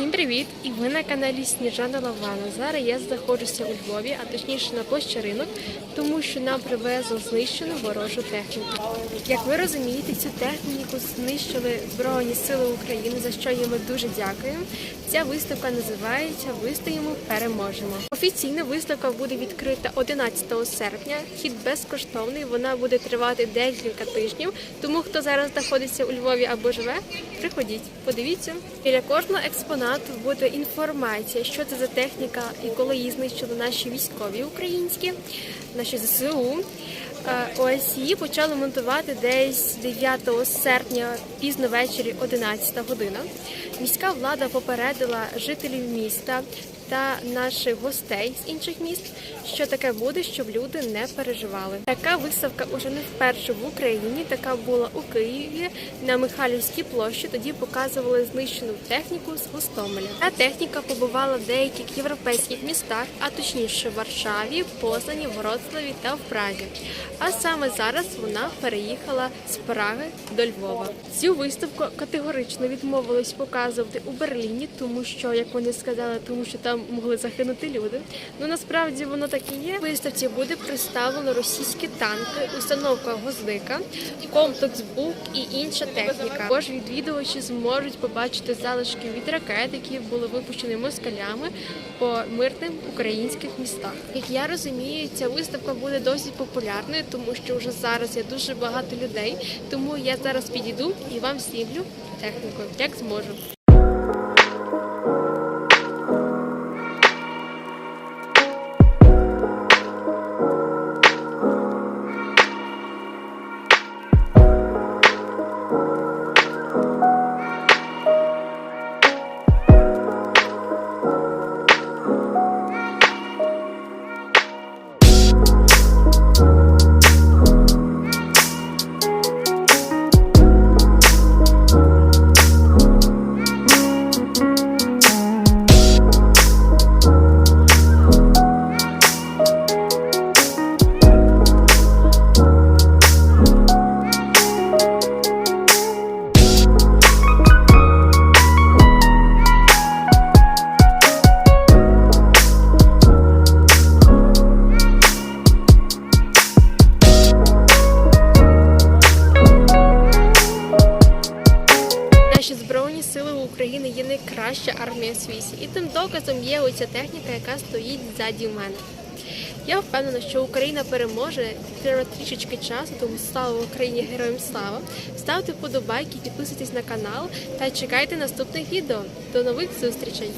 Всім привіт! І ви на каналі Сніжана Лавана. Зараз я знаходжуся у Львові, а точніше на площі ринок, тому що нам привезли знищену ворожу техніку. Як ви розумієте, цю техніку знищили Збройні Сили України, за що їм ми дуже дякуємо. Ця виставка називається Вистоїмо, переможемо. Офіційна виставка буде відкрита 11 серпня. Вхід безкоштовний. Вона буде тривати декілька тижнів. Тому хто зараз знаходиться у Львові або живе, приходіть, подивіться. Біля кожного експонату буде інформація, що це за техніка і коли її знищили наші військові українські, наші ЗСУ. Е, Ось її почали монтувати десь 9 серпня, пізно ввечері, 11 година. Міська влада попередила жителів міста та наших гостей з інших міст, що таке буде, щоб люди не переживали. Така виставка уже не вперше в Україні. Така була у Києві на Михайлівській площі. Тоді показували знищену техніку з Гостомеля. Та техніка побувала в деяких європейських містах, а точніше в Варшаві, Познані, Вроцлаві та в Празі. А саме зараз вона переїхала з Праги до Львова. Цю виставку категорично відмовились показувати у Берліні, тому що, як вони сказали, тому що там могли загинути люди. Ну насправді воно так і є. Виставці буде представлено російські танки, установка Гоздика, комплекс БУК і інша техніка. Також відвідувачі зможуть побачити залишки від ракет, які були випущені москалями по мирним українських містах. Як я розумію, ця виставка буде досить популярною, тому що вже зараз є дуже багато людей. Тому я зараз підійду і вам снімлю техніку, як зможу. України є найкраща армія в світі, і тим доказом є оця техніка, яка стоїть ззаді мене. Я впевнена, що Україна переможе. Треба трішечки часу, тому слава Україні, героям слава. Ставте вподобайки, підписуйтесь на канал та чекайте наступних відео. До нових зустрічей!